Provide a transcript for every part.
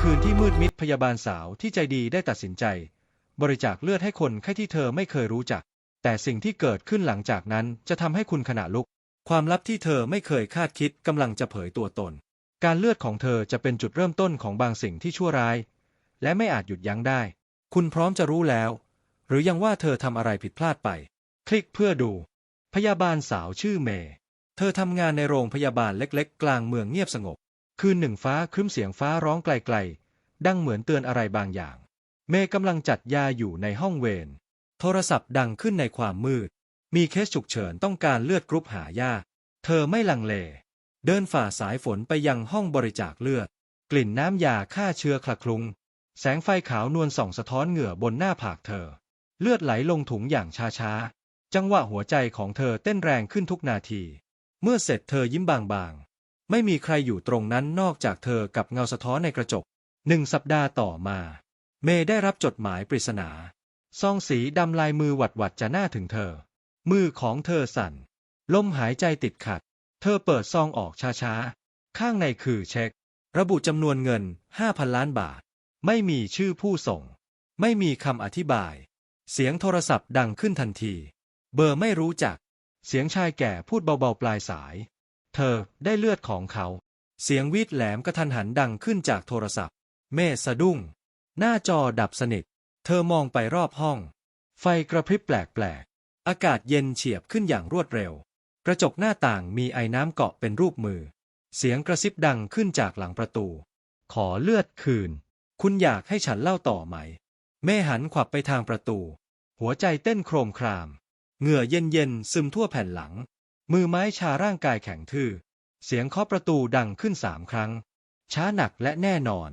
คืนที่มืดมิดพยาบาลสาวที่ใจดีได้ตัดสินใจ บริจาคเลือดให้คนไข้ที่เธอไม่เคยรู้จัก แต่สิ่งที่เกิดขึ้นหลังจากนั้นจะทำให้คุณขณะลุก ความลับที่เธอไม่เคยคาดคิดกำลังจะเผยตัวตน การเลือดของเธอจะเป็นจุดเริ่มต้นของบางสิ่งที่ชั่วร้าย และไม่อาจหยุดยั้งได้ คุณพร้อมจะรู้แล้ว หรือยังว่าเธอทำอะไรผิดพลาดไป คลิกเพื่อดู พยาบาลสาวชื่อเมย์เธอทำงานในโรงพยาบาลเล็ก ๆ กลางเมืองเงียบสงบ คืนหนึ่งฟ้าครึ้มเสียงฟ้าร้องไกลๆ ดังเหมือนเตือนอะไรบางอย่าง เมย์กำลังจัดยาอยู่ในห้องเวร โทรศัพท์ดังขึ้นในความมืด มีเคสฉุกเฉินต้องการเลือดกรุ๊ปหายาเธอไม่ลังเล เดินฝ่าสายฝนไปยังห้องบริจาคเลือด กลิ่นน้ำยาฆ่าเชื้อคละคลุง แสงไฟขาวนวลส่องสะท้อนเหงื่อบนหน้าผากเธอ เลือดไหลลงถุงอย่างช้าๆ จังหวะหัวใจของเธอเต้นแรงขึ้นทุกนาที เมื่อเสร็จเธอยิ้มบางๆ ไม่มีใครอยู่ตรงนั้นนอกจากเธอกับเงาสะท้อนในกระจกหนึ่งสัปดาห์ต่อมา เมย์ได้รับจดหมายปริศนาซองสีดำลายมือหวัดหวัดๆจะหน้าถึงเธอ มือของเธอสั่น ลมหายใจติดขัด เธอเปิดซองออกช้าๆ ข้างในคือเช็ค ระบุจำนวนเงิน 5,000 ล้านบาท ไม่มีชื่อผู้ส่ง ไม่มีคำอธิบาย เสียงโทรศัพท์ดังขึ้นทันที เบอร์ไม่รู้จัก เสียงชายแก่พูดเบาๆปลายสาย เธอได้เลือดของเขา เสียงวีดแหลมกระทันหันดังขึ้นจากโทรศัพท์ เมสะดุ้ง หน้าจอดับสนิท เธอมองไปรอบห้อง ไฟกระพริบแปลกๆ อากาศเย็นเฉียบขึ้นอย่างรวดเร็ว กระจกหน้าต่างมีไอ้น้ำเกาะเป็นรูปมือ เสียงกระซิบดังขึ้นจากหลังประตู ขอเลือดคืน คุณอยากให้ฉันเล่าต่อไหม เม่หันขวับไปทางประตู หัวใจเต้นโครมคราม เหงื่อเย็นๆซึมทั่วแผ่นหลัง มือไม้ชาร่างกายแข็งทื่อ เสียงเคาะประตูดังขึ้นสามครั้ง ช้าหนักและแน่นอน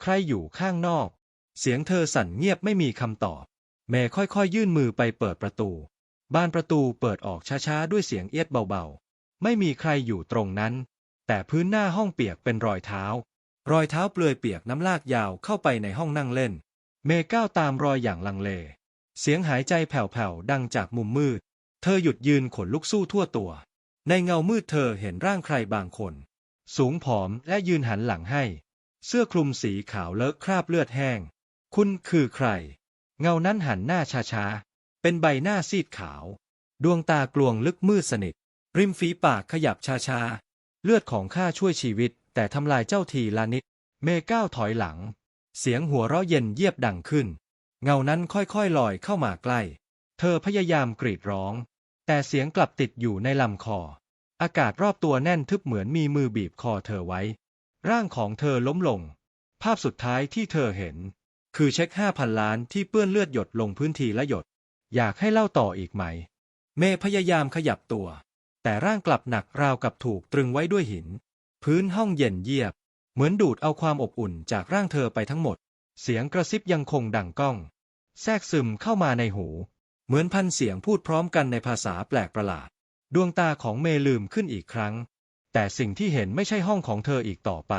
ใครอยู่ข้างนอก เสียงเธอสั่นเงียบไม่มีคำตอบ เมย์ค่อยๆ ยื่นมือไปเปิดประตู บานประตูเปิดออกช้าๆ ด้วยเสียงเอียดเบาๆ ไม่มีใครอยู่ตรงนั้น แต่พื้นหน้าห้องเปียกเป็นรอยเท้า รอยเท้าเปลือยเปียกน้ำลากยาวเข้าไปในห้องนั่งเล่น เมย์ก้าวตามรอยอย่างลังเล เสียงหายใจแผ่วๆดังจากมุมมืด เธอหยุดยืนขนลุกสู้ทั่วตัว ในเงามืดเธอเห็นร่างใครบางคน สูงผอมและยืนหันหลังให้ เสื้อคลุมสีขาวเลอะคราบเลือดแห้ง คุณคือใคร เงานั้นหันหน้าช้าๆ เป็นใบหน้าซีดขาว ดวงตากลวงลึกมืดสนิท ริมฝีปากขยับช้าๆ เลือดของข้าช่วยชีวิต แต่ทำลายเจ้าทีละนิด เมก้าวถอยหลัง เสียงหัวเราะเย็นเยียบดังขึ้น เงานั้นค่อยๆลอยเข้ามาใกล้ เธอพยายามกรีดร้อง แต่เสียงกลับติดอยู่ในลำคอ อากาศรอบตัวแน่นทึบเหมือนมีมือบีบคอเธอไว้ ร่างของเธอล้มลง ภาพสุดท้ายที่เธอเห็น คือเช็คห้าพันล้านที่เปื้อนเลือดหยดลงพื้นทีละหยด อยากให้เล่าต่ออีกไหม เมย์พยายามขยับตัว แต่ร่างกลับหนักราวกับถูกตรึงไว้ด้วยหิน พื้นห้องเย็นเยียบ เหมือนดูดเอาความอบอุ่นจากร่างเธอไปทั้งหมด เสียงกระซิบยังคงดังก้อง แทรกซึมเข้ามาในหู เหมือนพันเสียงพูดพร้อมกันในภาษาแปลกประหลาด ดวงตาของเมลืมขึ้นอีกครั้ง แต่สิ่งที่เห็นไม่ใช่ห้องของเธออีกต่อไป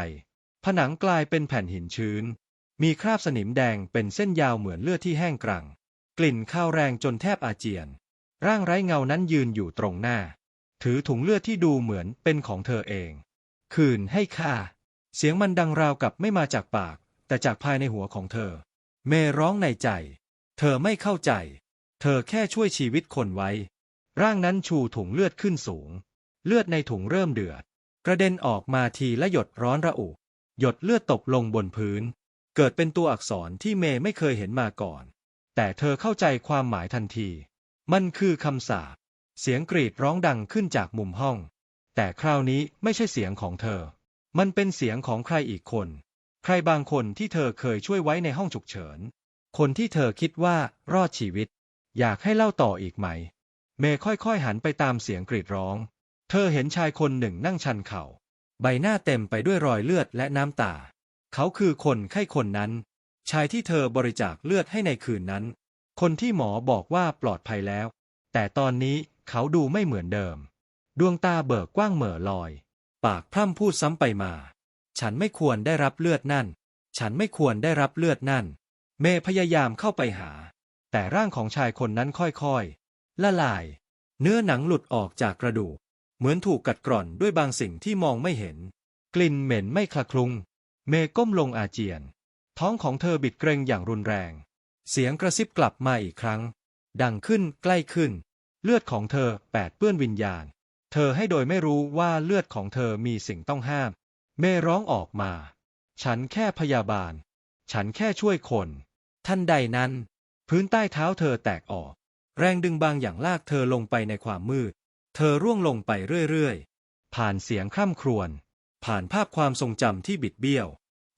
ผนังกลายเป็นแผ่นหินชื้น มีคราบสนิมแดงเป็นเส้นยาวเหมือนเลือดที่แห้งกรัง กลิ่นข้าวแรงจนแทบอาเจียน ร่างไร้เงานั้นยืนอยู่ตรงหน้า ถือถุงเลือดที่ดูเหมือนเป็นของเธอเอง คืนให้ข้าเสียงมันดังราวกับไม่มาจากปาก แต่จากภายในหัวของเธอ เมร้องในใจ เธอไม่เข้าใจ ธอแค่ช่วยชีวิตคนไว้ ร่างนั้นชูถุงเลือดขึ้นสูง เลือดในถุงเริ่มเดือด กระเด็นออกมาทีละหยดร้อนระอุ หยดเลือดตกลงบนพื้น เกิดเป็นตัวอักษรที่เมย์ไม่เคยเห็นมาก่อน แต่เธอเข้าใจความหมายทันที มันคือคำสาป เสียงกรีดร้องดังขึ้นจากมุมห้อง แต่คราวนี้ไม่ใช่เสียงของเธอ มันเป็นเสียงของใครอีกคน ใครบางคนที่เธอเคยช่วยไว้ในห้องฉุกเฉิน คนที่เธอคิดว่ารอดชีวิต อยากให้เล่าต่ออีกไหม เมย์ค่อยๆหันไปตามเสียงกรีดร้อง เธอเห็นชายคนหนึ่งนั่งชันเข่า ใบหน้าเต็มไปด้วยรอยเลือดและน้ำตา เขาคือคนไข้คนนั้น ชายที่เธอบริจาคเลือดให้ในคืนนั้น คนที่หมอบอกว่าปลอดภัยแล้ว แต่ตอนนี้เขาดูไม่เหมือนเดิม ดวงตาเบิกกว้างเหม่อลอย ปากพร่ำพูดซ้ำไปมา ฉันไม่ควรได้รับเลือดนั่น ฉันไม่ควรได้รับเลือดนั่น เมย์พยายามเข้าไปหา แต่ร่างของชายคนนั้นค่อยๆ ละลาย เนื้อหนังหลุดออกจากกระดูก เหมือนถูกกัดกร่อนด้วยบางสิ่งที่มองไม่เห็น กลิ่นเหม็นไม่คละคลุง เมก้มลงอาเจียน ท้องของเธอบิดเกรงอย่างรุนแรง เสียงกระซิบกลับมาอีกครั้ง ดังขึ้นใกล้ขึ้น เลือดของเธอแปดเปื้อนวิญญาณ เธอให้โดยไม่รู้ว่าเลือดของเธอมีสิ่งต้องห้าม เมร้องออกมา ฉันแค่พยาบาล ฉันแค่ช่วยคน ท่านใดนั้น พื้นใต้เท้าเธอแตกออก แรงดึงบางอย่างลากเธอลงไปในความมืด เธอร่วงลงไปเรื่อยๆ ผ่านเสียงคร่ำครวญผ่านภาพความทรงจำที่บิดเบี้ยว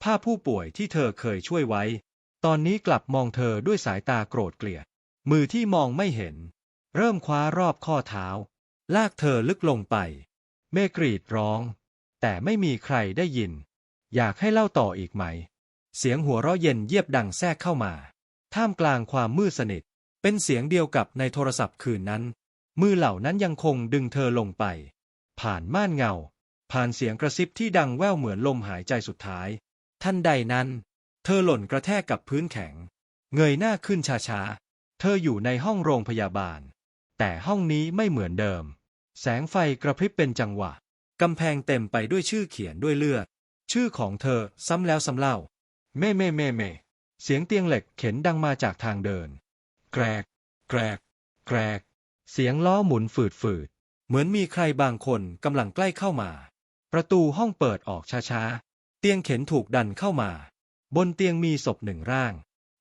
ภาพผู้ป่วยที่เธอเคยช่วยไว้ ตอนนี้กลับมองเธอด้วยสายตาโกรธเกลียด มือที่มองไม่เห็น เริ่มคว้ารอบข้อเท้า ลากเธอลึกลงไป เมกรีดร้อง แต่ไม่มีใครได้ยิน อยากให้เล่าต่ออีกไหม เสียงหัวเราะเย็นเยียบดังแทรกเข้ามา ท่ามกลางความมืดสนิท เป็นเสียงเดียวกับในโทรศัพท์คืนนั้น มือเหล่านั้นยังคงดึงเธอลงไป ผ่านม่านเงา ผ่านเสียงกระซิบที่ดังแว่วเหมือนลมหายใจสุดท้ายทันใดนั้น เธอหล่นกระแทกกับพื้นแข็ง เงยหน้าขึ้นช้าๆ เธออยู่ในห้องโรงพยาบาล แต่ห้องนี้ไม่เหมือนเดิม แสงไฟกระพริบเป็นจังหวะกำแพงเต็มไปด้วยชื่อเขียนด้วยเลือด ชื่อของเธอซ้ำแล้วซ้ำเล่า เม่เม่เม่เม่ เสียงเตียงเหล็กเข็นดังมาจากทางเดิน แกรก แกรก แกรก เสียงล้อหมุนฝืดฝืดๆเหมือนมีใครบางคนกำลังใกล้เข้ามา ประตูห้องเปิดออกช้าๆ เตียงเข็นถูกดันเข้ามา บนเตียงมีศพหนึ่งร่าง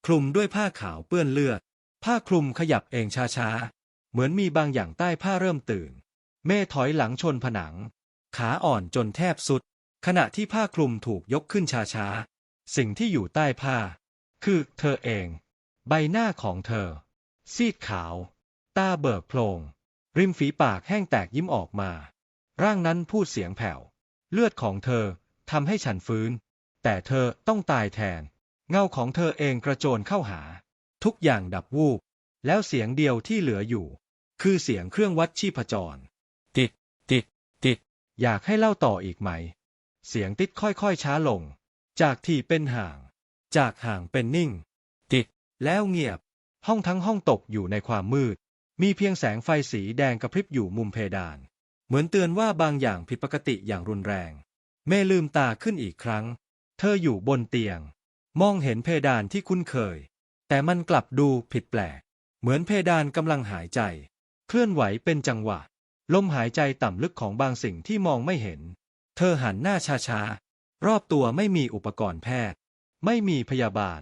คลุมด้วยผ้าขาวเปื้อนเลือด ผ้าคลุมขยับเองช้าๆ เหมือนมีบางอย่างใต้ผ้าเริ่มตื่น เม่ถอยหลังชนผนัง ขาอ่อนจนแทบสุด ขณะที่ผ้าคลุมถูกยกขึ้นช้าๆ สิ่งที่อยู่ใต้ผ้า คือเธอเอง ใบหน้าของเธอ ซีดขาว ตาเบิกโพลง ริมฝีปากแห้งแตกยิ้มออกมา ร่างนั้นพูดเสียงแผ่ว เลือดของเธอทำให้ฉันฟื้น แต่เธอต้องตายแทน เงาของเธอเองกระโจนเข้าหา ทุกอย่างดับวูบ แล้วเสียงเดียวที่เหลืออยู่ คือเสียงเครื่องวัดชีพจร ติด ติด ติด อยากให้เล่าต่ออีกไหม เสียงติดค่อยๆช้าลง จากที่เป็นห่าง จากห่างเป็นนิ่ง ติด แล้วเงียบ ห้องทั้งห้องตกอยู่ในความมืด มีเพียงแสงไฟสีแดงกระพริบอยู่มุมเพดาน เหมือนเตือนว่าบางอย่างผิดปกติอย่างรุนแรง เมลืมตาขึ้นอีกครั้ง เธออยู่บนเตียง มองเห็นเพดานที่คุ้นเคย แต่มันกลับดูผิดแปลก เหมือนเพดานกำลังหายใจ เคลื่อนไหวเป็นจังหวะ ลมหายใจต่ำลึกของบางสิ่งที่มองไม่เห็น เธอหันหน้าช้าๆรอบตัวไม่มีอุปกรณ์แพทย์ ไม่มีพยาบาล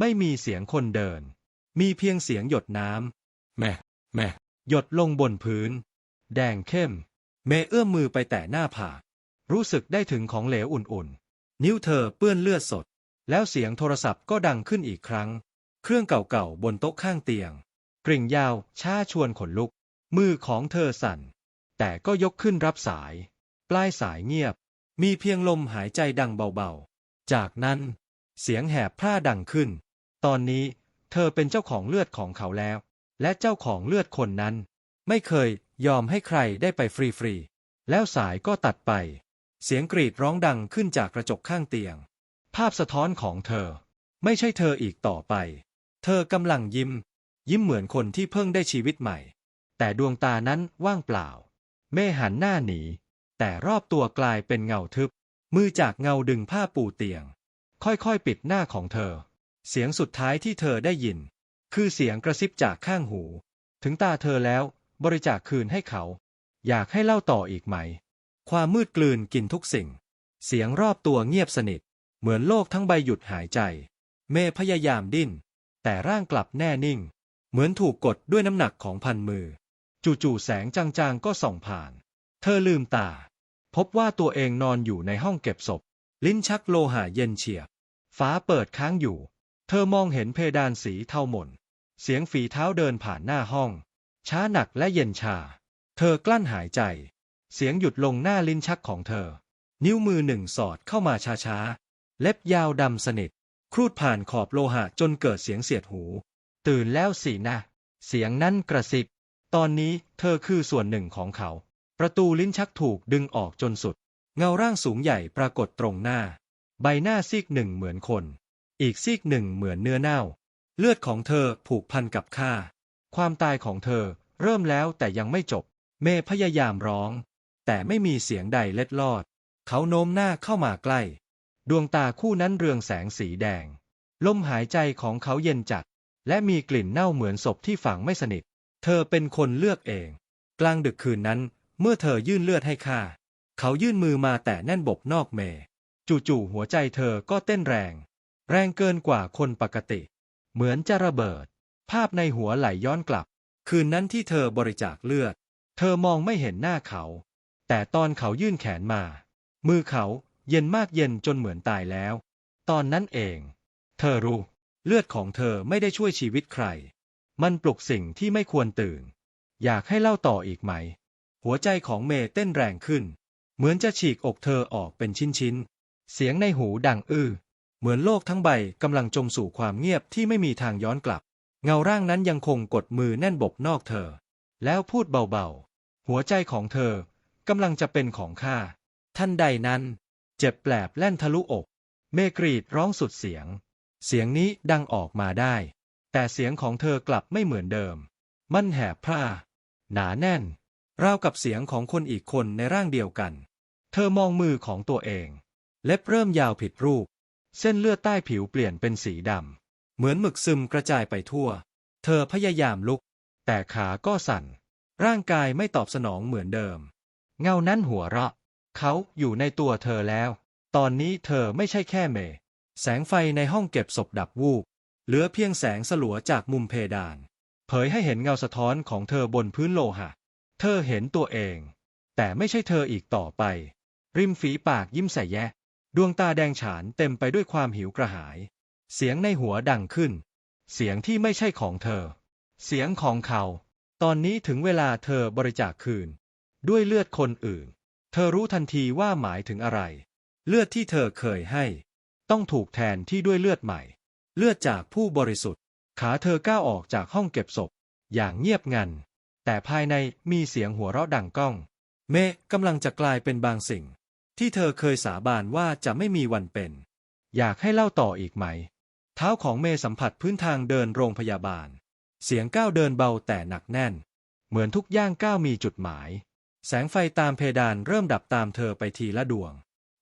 ไม่มีเสียงคนเดิน มีเพียงเสียงหยดน้ำแม่แม่หยดลงบนพื้น แดงเข้ม เมย์เอื้อมมือไปแตะหน้าผากรู้สึกได้ถึงของเหลวอุ่นๆ นิ้วเธอเปื้อนเลือดสด แล้วเสียงโทรศัพท์ก็ดังขึ้นอีกครั้ง เครื่องเก่าๆบนโต๊ะข้างเตียง กริ่งยาวช้าชวนขนลุก มือของเธอสั่น แต่ก็ยกขึ้นรับสาย ปลายสายเงียบ มีเพียงลมหายใจดังเบาๆ จากนั้น เสียงแหบพร่าดังขึ้น ตอนนี้เธอเป็นเจ้าของเลือดของเขาแล้ว และเจ้าของเลือดคนนั้น ไม่เคยยอมให้ใครได้ไปฟรีๆ แล้วสายก็ตัดไป เสียงกรีดร้องดังขึ้นจากกระจกข้างเตียง ภาพสะท้อนของเธอ ไม่ใช่เธออีกต่อไป เธอกำลังยิ้ม ยิ้มเหมือนคนที่เพิ่งได้ชีวิตใหม่ แต่ดวงตานั้นว่างเปล่า เม่หันหน้าหนี แต่รอบตัวกลายเป็นเงาทึบ มือจากเงาดึงผ้าปูเตียง ค่อยๆ ปิดหน้าของเธอ เสียงสุดท้ายที่เธอได้ยิน คือเสียงกระซิบจากข้างหู ถึงตาเธอแล้ว บริจาคคืนให้เขา อยากให้เล่าต่ออีกไหม ความมืดกลืนกินทุกสิ่ง เสียงรอบตัวเงียบสนิท เหมือนโลกทั้งใบหยุดหายใจ เมพยายามดิ้น แต่ร่างกลับแน่นิ่ง เหมือนถูกกดด้วยน้ำหนักของพันมือ จู่ๆแสงจางๆก็ส่องผ่าน เธอลืมตา พบว่าตัวเองนอนอยู่ในห้องเก็บศพ ลิ้นชักโลหะเย็นเฉียบฟ้าเปิดค้างอยู่ เธอมองเห็นเพดานสีเทาหม่น เสียงฝีเท้าเดินผ่านหน้าห้อง ช้าหนักและเย็นชา เธอกลั้นหายใจ เสียงหยุดลงหน้าลิ้นชักของเธอ นิ้วมือหนึ่งสอดเข้ามาช้าๆ เล็บยาวดำสนิท ครูดผ่านขอบโลหะจนเกิดเสียงเสียดหู ตื่นแล้วสินะ เสียงนั้นกระซิบ ตอนนี้เธอคือส่วนหนึ่งของเขา ประตูลิ้นชักถูกดึงออกจนสุด เงาร่างสูงใหญ่ปรากฏตรงหน้า ใบหน้าซีกหนึ่งเหมือนคน อีกซีกหนึ่งเหมือนเนื้อเน่า เลือดของเธอผูกพันกับข้า ความตายของเธอเริ่มแล้วแต่ยังไม่จบ เมพยายามร้อง แต่ไม่มีเสียงใดเล็ดลอด เขาโน้มหน้าเข้ามาใกล้ ดวงตาคู่นั้นเรืองแสงสีแดง ลมหายใจของเขาเย็นจัด และมีกลิ่นเน่าเหมือนศพที่ฝังไม่สนิท เธอเป็นคนเลือกเอง กลางดึกคืนนั้น เมื่อเธอยื่นเลือดให้ข้า เขายื่นมือมาแต่แน่นบบนอกเม จู่ๆหัวใจเธอก็เต้นแรง แรงเกินกว่าคนปกติ เหมือนจะระเบิด ภาพในหัวไหลย้อนกลับ คืนนั้นที่เธอบริจาคเลือด เธอมองไม่เห็นหน้าเขา แต่ตอนเขายื่นแขนมา มือเขาเย็นมากเย็นจนเหมือนตายแล้ว ตอนนั้นเอง เธอรู้ เลือดของเธอไม่ได้ช่วยชีวิตใคร มันปลุกสิ่งที่ไม่ควรตื่น อยากให้เล่าต่ออีกไหม หัวใจของเมย์เต้นแรงขึ้น เหมือนจะฉีกอกเธอออกเป็นชิ้นๆ เสียงในหูดังอื้อ เหมือนโลกทั้งใบกำลังจมสู่ความเงียบที่ไม่มีทางย้อนกลับ เงาร่างนั้นยังคงกดมือแน่นบบนอกเธอ แล้วพูดเบาๆ หัวใจของเธอกำลังจะเป็นของข้า ท่านใดนั้น เจ็บแปลบแล่นทะลุอก เมกรีดร้องสุดเสียง เสียงนี้ดังออกมาได้ แต่เสียงของเธอกลับไม่เหมือนเดิม มันแหบพร่า หนาแน่น ราวกับเสียงของคนอีกคนในร่างเดียวกัน เธอมองมือของตัวเอง เล็บเริ่มยาวผิดรูป เส้นเลือดใต้ผิวเปลี่ยนเป็นสีดำ เหมือนหมึกซึมกระจายไปทั่ว เธอพยายามลุก แต่ขาก็สั่น ร่างกายไม่ตอบสนองเหมือนเดิม เงานั้นหัวเราะ เขาอยู่ในตัวเธอแล้ว ตอนนี้เธอไม่ใช่แค่เม แสงไฟในห้องเก็บศพดับวูบ เหลือเพียงแสงสลัวจากมุมเพดาน เผยให้เห็นเงาสะท้อนของเธอบนพื้นโลหะ ธอเห็นตัวเอง แต่ไม่ใช่เธออีกต่อไป ริมฝีปากยิ้มใส่แยะ ดวงตาแดงฉานเต็มไปด้วยความหิวกระหาย เสียงในหัวดังขึ้น เสียงที่ไม่ใช่ของเธอ เสียงของเขา ตอนนี้ถึงเวลาเธอบริจาคคืน ด้วยเลือดคนอื่น เธอรู้ทันทีว่าหมายถึงอะไร เลือดที่เธอเคยให้ ต้องถูกแทนที่ด้วยเลือดใหม่ เลือดจากผู้บริสุทธิ์ ขาเธอก้าวออกจากห้องเก็บศพ อย่างเงียบงัน แต่ภายในมีเสียงหัวเราะดังก้อง เมฆกำลังจะกลายเป็นบางสิ่ง ที่เธอเคยสาบานว่าจะไม่มีวันเป็น อยากให้เล่าต่ออีกไหม เท้าของเมย์สัมผัสพื้นทางเดินโรงพยาบาล เสียงก้าวเดินเบาแต่หนักแน่น เหมือนทุกย่างก้าวมีจุดหมาย แสงไฟตามเพดานเริ่มดับตามเธอไปทีละดวง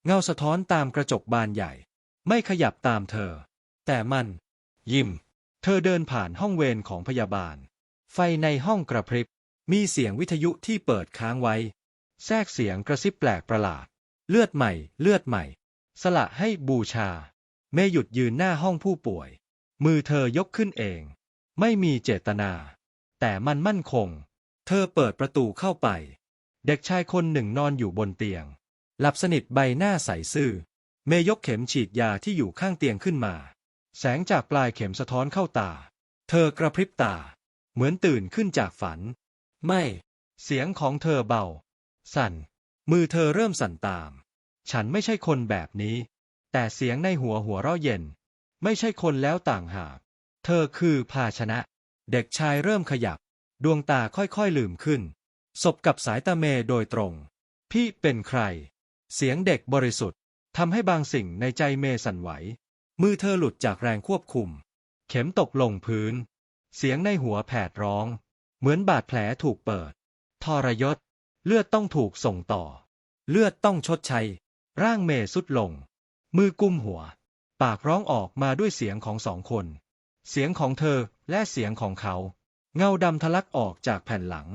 เงาสะท้อนตามกระจกบานใหญ่ ไม่ขยับตามเธอ แต่มัน ยิ้ม เธอเดินผ่านห้องเวรของพยาบาล ไฟในห้องกระพริบ มีเสียงวิทยุที่เปิดค้างไว้ แทรกเสียงกระซิบแปลกประหลาด เลือดใหม่ เลือดใหม่ สละให้บูชา เมย์หยุดยืนหน้าห้องผู้ป่วย มือเธอยกขึ้นเอง ไม่มีเจตนา แต่มันมั่นคง เธอเปิดประตูเข้าไป เด็กชายคนหนึ่งนอนอยู่บนเตียง หลับสนิทใบหน้าใสซื่อ เมย์ยกเข็มฉีดยาที่อยู่ข้างเตียงขึ้นมา แสงจากปลายเข็มสะท้อนเข้าตา เธอกระพริบตา เหมือนตื่นขึ้นจากฝัน ไม่ เสียงของเธอเบา สั่น มือเธอเริ่มสั่นตาม ฉันไม่ใช่คนแบบนี้ แต่เสียงในหัวหัวเราะเย็น ไม่ใช่คนแล้วต่างหาก เธอคือภาชนะ เด็กชายเริ่มขยับ ดวงตาค่อยๆลืมขึ้น สบกับสายตาเมโดยตรง พี่เป็นใคร เสียงเด็กบริสุทธิ์ทำให้บางสิ่งในใจเมสั่นไหว มือเธอหลุดจากแรงควบคุม เข็มตกลงพื้น เสียงในหัวแผดร้อง เหมือนบาดแผลถูกเปิด ทรยศ เลือดต้องถูกส่งต่อ เลือดต้องชดใช้ ร่างเมสุดลง มือกุมหัว ปากร้องออกมาด้วยเสียงของสองคน เสียงของเธอและเสียงของเขา เงาดำทะลักออกจากแผ่นหลัง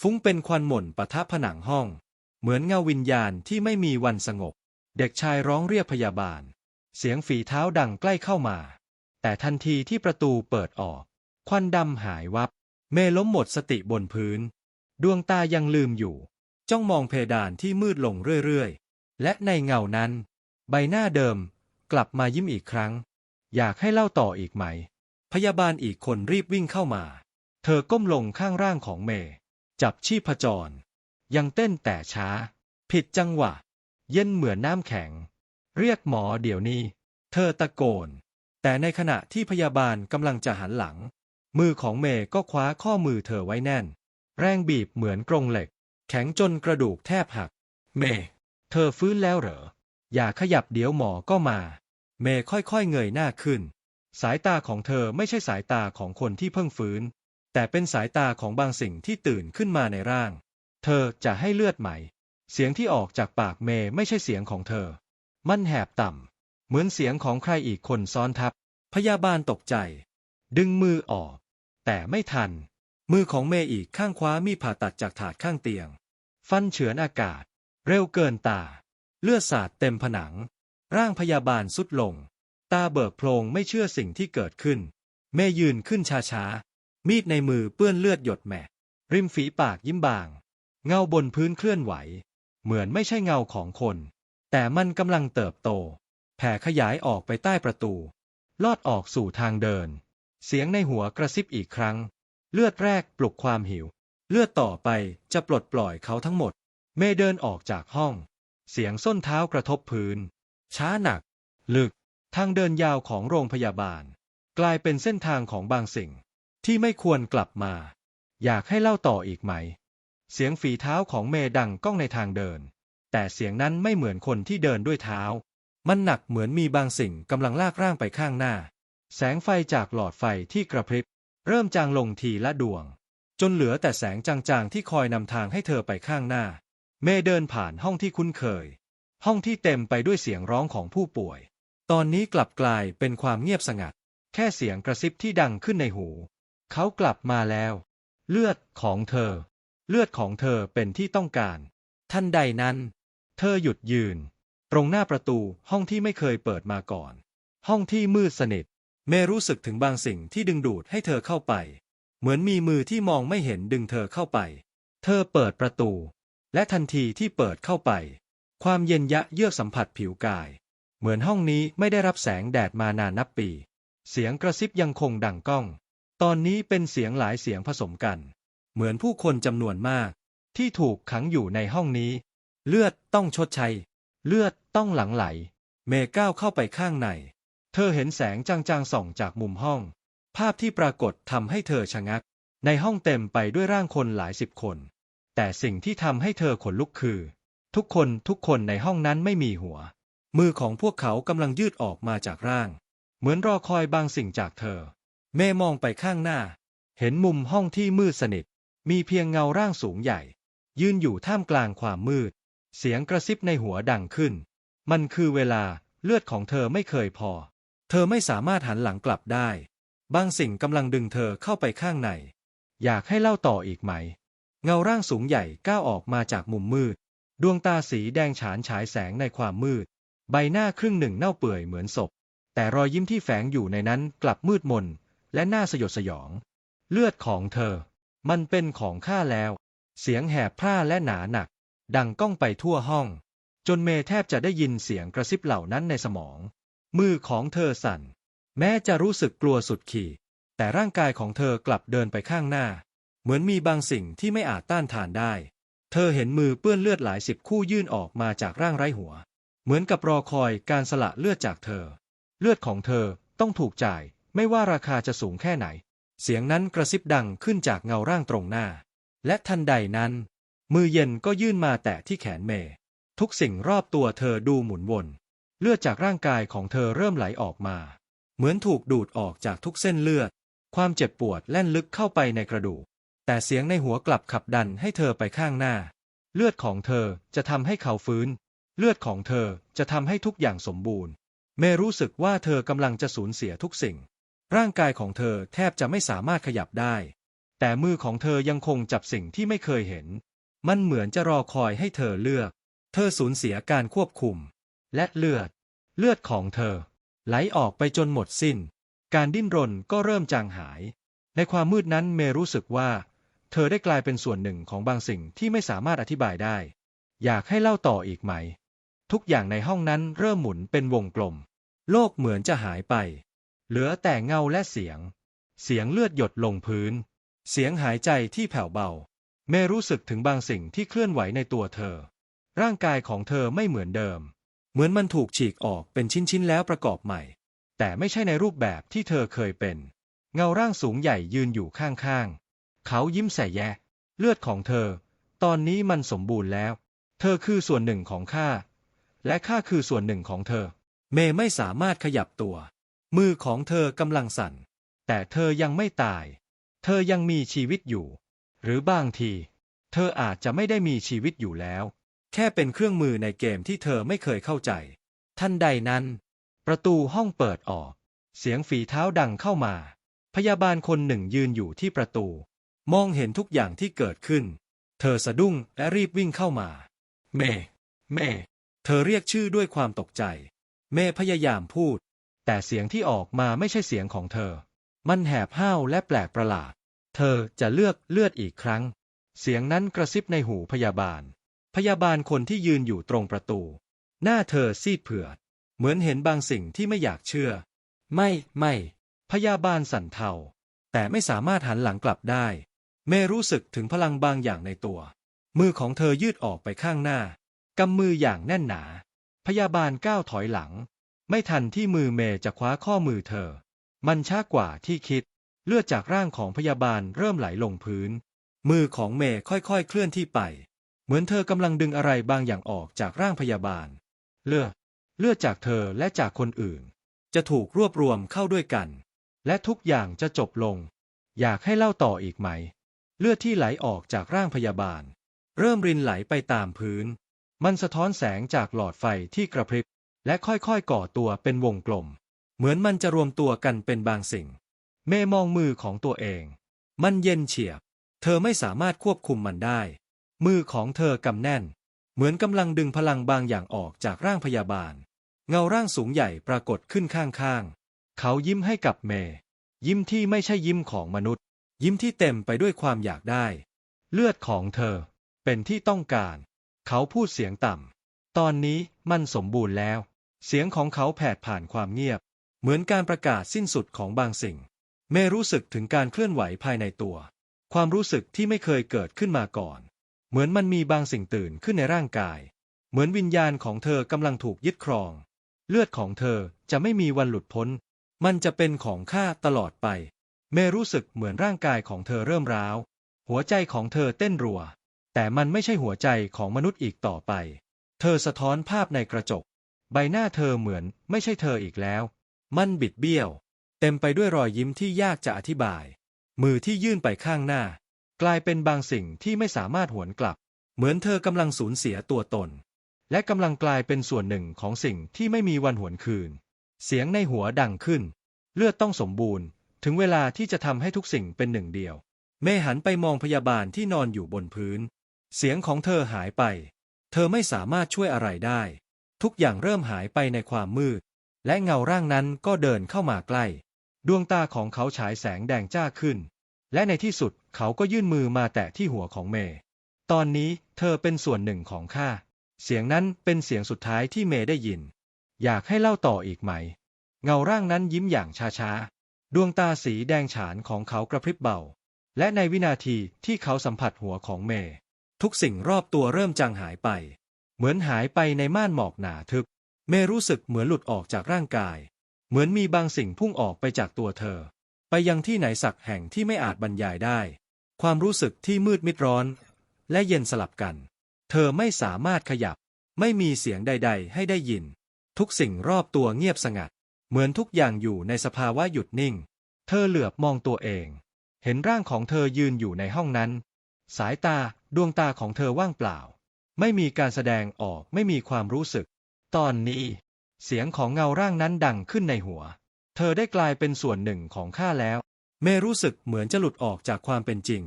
ฟุ้งเป็นควันหม่นปะทะผนังห้อง เหมือนเงาวิญญาณที่ไม่มีวันสงบ เด็กชายร้องเรียกพยาบาล เสียงฝีเท้าดังใกล้เข้ามา แต่ทันทีที่ประตูเปิดออก ควันดำหายวับ เมล้มหมดสติบนพื้น ดวงตายังลืมอยู่ จ้องมองเพดานที่มืดลงเรื่อยๆ และในเงานั้น ใบหน้าเดิม กลับมายิ้มอีกครั้ง อยากให้เล่าต่ออีกไหม พยาบาลอีกคนรีบวิ่งเข้ามา เธอก้มลงข้างร่างของเมย์จับชีพจร ยังเต้นแต่ช้า ผิดจังหวะ เย็นเหมือนน้ำแข็ง เรียกหมอเดี๋ยวนี้ เธอตะโกน แต่ในขณะที่พยาบาลกำลังจะหันหลัง มือของเมย์ก็คว้าข้อมือเธอไว้แน่น แรงบีบเหมือนกรงเหล็ก แข็งจนกระดูกแทบหัก เมย์เธอฟื้นแล้วเหรอ อย่าขยับเดี๋ยวหมอก็มา เมย์ค่อยๆเงยหน้าขึ้น สายตาของเธอไม่ใช่สายตาของคนที่เพิ่งฟื้น แต่เป็นสายตาของบางสิ่งที่ตื่นขึ้นมาในร่าง เธอจะให้เลือดไหม เสียงที่ออกจากปากเมย์ไม่ใช่เสียงของเธอ มันแหบต่ำเหมือนเสียงของใครอีกคนซ้อนทับ พยาบาลตกใจ ดึงมือออก แต่ไม่ทัน มือของเมย์อีกข้างคว้ามีดผ่าตัดจากถาดข้างเตียง ฟันเฉือนอากาศ เร็วเกินตา เลือดสาดเต็มผนัง ร่างพยาบาลสุดลง ตาเบิกโพลงไม่เชื่อสิ่งที่เกิดขึ้น เมย์ยืนขึ้นช้าๆ มีดในมือเปื้อนเลือดหยดแมะริมฝีปากยิ้มบาง เงาบนพื้นเคลื่อนไหว เหมือนไม่ใช่เงาของคน แต่มันกำลังเติบโต แผ่ขยายออกไปใต้ประตู ลอดออกสู่ทางเดิน เสียงในหัวกระซิบอีกครั้ง เลือดแรกปลุกความหิว เลือดต่อไปจะปลดปล่อยเขาทั้งหมด เมย์เดินออกจากห้อง เสียงส้นเท้ากระทบพื้น ช้าหนัก ลึก ทางเดินยาวของโรงพยาบาล กลายเป็นเส้นทางของบางสิ่ง ที่ไม่ควรกลับมา อยากให้เล่าต่ออีกไหม เสียงฝีเท้าของเมย์ดังก้องในทางเดิน แต่เสียงนั้นไม่เหมือนคนที่เดินด้วยเท้า มันหนักเหมือนมีบางสิ่งกำลังลากร่างไปข้างหน้า แสงไฟจากหลอดไฟที่กระพริบ เริ่มจางลงทีละดวง จนเหลือแต่แสงจางๆที่คอยนำทางให้เธอไปข้างหน้า เมย์เดินผ่านห้องที่คุ้นเคย ห้องที่เต็มไปด้วยเสียงร้องของผู้ป่วย ตอนนี้กลับกลายเป็นความเงียบสงัด แค่เสียงกระซิบที่ดังขึ้นในหู เขากลับมาแล้ว เลือดของเธอ เลือดของเธอเป็นที่ต้องการ ทันใดนั้น เธอหยุดยืน ตรงหน้าประตูห้องที่ไม่เคยเปิดมาก่อน ห้องที่มืดสนิท เมรู้สึกถึงบางสิ่งที่ดึงดูดให้เธอเข้าไป เหมือนมีมือที่มองไม่เห็นดึงเธอเข้าไป เธอเปิดประตู และทันทีที่เปิดเข้าไป ความเย็นยะเยือกสัมผัสผิวกาย เหมือนห้องนี้ไม่ได้รับแสงแดดมานานนับปี เสียงกระซิบยังคงดังก้อง ตอนนี้เป็นเสียงหลายเสียงผสมกัน เหมือนผู้คนจำนวนมาก ที่ถูกขังอยู่ในห้องนี้ เลือดต้องชดใช้ เลือดต้องหลังไหล เมก้าวเข้าไปข้างใน เธอเห็นแสงจางๆส่องจากมุมห้อง ภาพที่ปรากฏทำให้เธอชะงัก ในห้องเต็มไปด้วยร่างคนหลายสิบคน แต่สิ่งที่ทำให้เธอขนลุกคือ ทุกคนทุกคนในห้องนั้นไม่มีหัว มือของพวกเขากำลังยืดออกมาจากร่าง เหมือนรอคอยบางสิ่งจากเธอ เมมองไปข้างหน้า เห็นมุมห้องที่มืดสนิท มีเพียงเงาร่างสูงใหญ่ ยืนอยู่ท่ามกลางความมืด เสียงกระซิบในหัวดังขึ้น มันคือเวลาเลือดของเธอไม่เคยพอ เธอไม่สามารถหันหลังกลับได้ บางสิ่งกำลังดึงเธอเข้าไปข้างใน อยากให้เล่าต่ออีกไหม เงาร่างสูงใหญ่ก้าวออกมาจากมุมมืด ดวงตาสีแดงฉานฉายแสงในความมืด ใบหน้าครึ่งหนึ่งเน่าเปื่อยเหมือนศพ แต่รอยยิ้มที่แฝงอยู่ในนั้นกลับมืดมน และน่าสยดสยอง เลือดของเธอ มันเป็นของข้าแล้ว เสียงแหบพร่าและหนาหนัก ดังก้องไปทั่วห้อง จนเมแทบจะได้ยินเสียงกระซิบเหล่านั้นในสมอง มือของเธอสั่น แม้จะรู้สึกกลัวสุดขีด แต่ร่างกายของเธอกลับเดินไปข้างหน้า เหมือนมีบางสิ่งที่ไม่อาจต้านทานได้ เธอเห็นมือเปื้อนเลือดหลายสิบคู่ยื่นออกมาจากร่างไร้หัว เหมือนกับรอคอยการสละเลือดจากเธอ เลือดของเธอต้องถูกจ่าย ไม่ว่าราคาจะสูงแค่ไหน เสียงนั้นกระซิบดังขึ้นจากเงาร่างตรงหน้า และทันใดนั้น มือเย็นก็ยื่นมาแตะที่แขนเมย์ทุกสิ่งรอบตัวเธอดูหมุนวน เลือดจากร่างกายของเธอเริ่มไหลออกมา เหมือนถูกดูดออกจากทุกเส้นเลือด ความเจ็บปวดแล่นลึกเข้าไปในกระดูก แต่เสียงในหัวกลับขับดันให้เธอไปข้างหน้า เลือดของเธอจะทำให้เขาฟื้น เลือดของเธอจะทำให้ทุกอย่างสมบูรณ์ เมรู้สึกว่าเธอกำลังจะสูญเสียทุกสิ่ง ร่างกายของเธอแทบจะไม่สามารถขยับได้ แต่มือของเธอยังคงจับสิ่งที่ไม่เคยเห็น มันเหมือนจะรอคอยให้เธอเลือก เธอสูญเสียการควบคุม และเลือด เลือดของเธอ ไหลออกไปจนหมดสิ้น การดิ้นรนก็เริ่มจางหาย ในความมืดนั้นเมรู้สึกว่า เธอได้กลายเป็นส่วนหนึ่งของบางสิ่งที่ไม่สามารถอธิบายได้ อยากให้เล่าต่ออีกไหม ทุกอย่างในห้องนั้นเริ่มหมุนเป็นวงกลม โลกเหมือนจะหายไป เหลือแต่เงาและเสียง เสียงเลือดหยดลงพื้น เสียงหายใจที่แผ่วเบา เมรู้สึกถึงบางสิ่งที่เคลื่อนไหวในตัวเธอ ร่างกายของเธอไม่เหมือนเดิม เหมือนมันถูกฉีกออกเป็นชิ้นๆแล้วประกอบใหม่ แต่ไม่ใช่ในรูปแบบที่เธอเคยเป็น เงาร่างสูงใหญ่ยืนอยู่ข้างๆ เขายิ้มแสแยะ เลือดของเธอ ตอนนี้มันสมบูรณ์แล้ว เธอคือส่วนหนึ่งของข้า และข้าคือส่วนหนึ่งของเธอ เมย์ไม่สามารถขยับตัว มือของเธอกำลังสั่น แต่เธอยังไม่ตาย เธอยังมีชีวิตอยู่ หรือบางที เธออาจจะไม่ได้มีชีวิตอยู่แล้ว แค่เป็นเครื่องมือในเกมที่เธอไม่เคยเข้าใจ ทันใดนั้น ประตูห้องเปิดออก เสียงฝีเท้าดังเข้ามา พยาบาลคนหนึ่งยืนอยู่ที่ประตู มองเห็นทุกอย่างที่เกิดขึ้น เธอสะดุ้งและรีบวิ่งเข้ามา เมย์เมย์เธอเรียกชื่อด้วยความตกใจ เมย์พยายามพูด แต่เสียงที่ออกมาไม่ใช่เสียงของเธอ มันแหบห้าวและแปลกประหลาด เธอจะเลือกเลือดอีกครั้ง เสียงนั้นกระซิบในหูพยาบาล พยาบาลคนที่ยืนอยู่ตรงประตู หน้าเธอซีดเผือด เหมือนเห็นบางสิ่งที่ไม่อยากเชื่อ ไม่ไม่ พยาบาลสั่นเทา แต่ไม่สามารถหันหลังกลับได้ เมรู้สึกถึงพลังบางอย่างในตัว มือของเธอยืดออกไปข้างหน้ากำมืออย่างแน่นหนา พยาบาลก้าวถอยหลัง ไม่ทันที่มือเมจะคว้าข้อมือเธอ มันช้ากว่าที่คิด เลือดจากร่างของพยาบาลเริ่มไหลลงพื้น มือของเมค่อยๆเคลื่อนที่ไป เหมือนเธอกำลังดึงอะไรบางอย่างออกจากร่างพยาบาล เลือดเลือดจากเธอและจากคนอื่น จะถูกรวบรวมเข้าด้วยกัน และทุกอย่างจะจบลง อยากให้เล่าต่ออีกไหม เลือดที่ไหลออกจากร่างพยาบาล เริ่มรินไหลไปตามพื้น มันสะท้อนแสงจากหลอดไฟที่กระพริบ และค่อยๆก่อตัวเป็นวงกลม เหมือนมันจะรวมตัวกันเป็นบางสิ่ง เมมองมือของตัวเอง มันเย็นเฉียบ เธอไม่สามารถควบคุมมันได้ มือของเธอกำแน่น เหมือนกำลังดึงพลังบางอย่างออกจากร่างพยาบาล เงาร่างสูงใหญ่ปรากฏขึ้นข้างๆ เขายิ้มให้กับเมย์ยิ้มที่ไม่ใช่ยิ้มของมนุษย์ ยิ้มที่เต็มไปด้วยความอยากได้ เลือดของเธอ เป็นที่ต้องการ เขาพูดเสียงต่ำตอนนี้มันสมบูรณ์แล้ว เสียงของเขาแผดผ่านความเงียบ เหมือนการประกาศสิ้นสุดของบางสิ่ง เมย์รู้สึกถึงการเคลื่อนไหวภายในตัว ความรู้สึกที่ไม่เคยเกิดขึ้นมาก่อน เหมือนมันมีบางสิ่งตื่นขึ้นในร่างกาย เหมือนวิญญาณของเธอกำลังถูกยึดครอง เลือดของเธอจะไม่มีวันหลุดพ้น มันจะเป็นของข้าตลอดไป เมรู้สึกเหมือนร่างกายของเธอเริ่มร้าว หัวใจของเธอเต้นรัว แต่มันไม่ใช่หัวใจของมนุษย์อีกต่อไป เธอสะท้อนภาพในกระจก ใบหน้าเธอเหมือนไม่ใช่เธออีกแล้ว มันบิดเบี้ยว เต็มไปด้วยรอยยิ้มที่ยากจะอธิบาย มือที่ยื่นไปข้างหน้า กลายเป็นบางสิ่งที่ไม่สามารถหวนกลับ เหมือนเธอกำลังสูญเสียตัวตน และกำลังกลายเป็นส่วนหนึ่งของสิ่งที่ไม่มีวันหวนคืน เสียงในหัวดังขึ้น เลือดต้องสมบูรณ์ ถึงเวลาที่จะทำให้ทุกสิ่งเป็นหนึ่งเดียว เมย์หันไปมองพยาบาลที่นอนอยู่บนพื้น เสียงของเธอหายไป เธอไม่สามารถช่วยอะไรได้ ทุกอย่างเริ่มหายไปในความมืด และเงาร่างนั้นก็เดินเข้ามาใกล้ ดวงตาของเขาฉายแสงแดงจ้าขึ้น และในที่สุดเขาก็ยื่นมือมาแตะที่หัวของเมย์ ตอนนี้เธอเป็นส่วนหนึ่งของข้า เสียงนั้นเป็นเสียงสุดท้ายที่เมย์ได้ยิน อยากให้เล่าต่ออีกไหม เงาร่างนั้นยิ้มอย่างช้าๆ ดวงตาสีแดงฉานของเขากระพริบเบา และในวินาทีที่เขาสัมผัสหัวของเมย์ ทุกสิ่งรอบตัวเริ่มจางหายไป เหมือนหายไปในม่านหมอกหนาทึบ เมย์รู้สึกเหมือนหลุดออกจากร่างกาย เหมือนมีบางสิ่งพุ่งออกไปจากตัวเธอ ไปยังที่ไหนสักแห่งที่ไม่อาจบรรยายได้ ความรู้สึกที่มืดมิดร้อน และเย็นสลับกัน เธอไม่สามารถขยับ ไม่มีเสียงใด ๆ ให้ได้ยิน ทุกสิ่งรอบตัวเงียบสงัด เหมือนทุกอย่างอยู่ในสภาวะหยุดนิ่ง เธอเหลือบมองตัวเอง เห็นร่างของเธอยืนอยู่ในห้องนั้น สายตาดวงตาของเธอว่างเปล่า ไม่มีการแสดงออกไม่มีความรู้สึก ตอนนี้ เสียงของเงาร่างนั้นดังขึ้นในหัว เธอได้กลายเป็นส่วนหนึ่งของข้าแล้ว เมย์รู้สึกเหมือนจะหลุดออกจากความเป็นจริง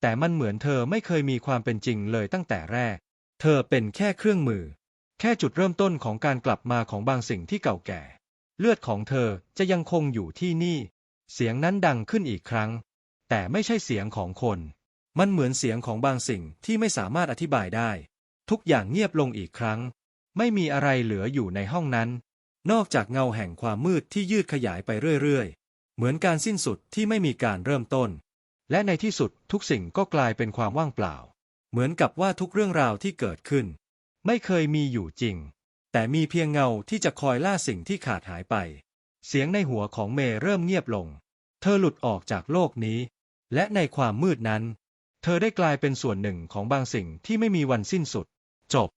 แต่มันเหมือนเธอไม่เคยมีความเป็นจริงเลยตั้งแต่แรก เธอเป็นแค่เครื่องมือ แค่จุดเริ่มต้นของการกลับมาของบางสิ่งที่เก่าแก่ เลือดของเธอจะยังคงอยู่ที่นี่ เสียงนั้นดังขึ้นอีกครั้ง แต่ไม่ใช่เสียงของคน มันเหมือนเสียงของบางสิ่งที่ไม่สามารถอธิบายได้ ทุกอย่างเงียบลงอีกครั้ง ไม่มีอะไรเหลืออยู่ในห้องนั้น นอกจากเงาแห่งความมืดที่ยืดขยายไปเรื่อยๆ เหมือนการสิ้นสุดที่ไม่มีการเริ่มต้น และในที่สุดทุกสิ่งก็กลายเป็นความว่างเปล่า เหมือนกับว่าทุกเรื่องราวที่เกิดขึ้น ไม่เคยมีอยู่จริง แต่มีเพียงเงาที่จะคอยล่าสิ่งที่ขาดหายไป เสียงในหัวของเมย์เริ่มเงียบลง เธอหลุดออกจากโลกนี้ และในความมืดนั้น เธอได้กลายเป็นส่วนหนึ่งของบางสิ่งที่ไม่มีวันสิ้นสุด จบ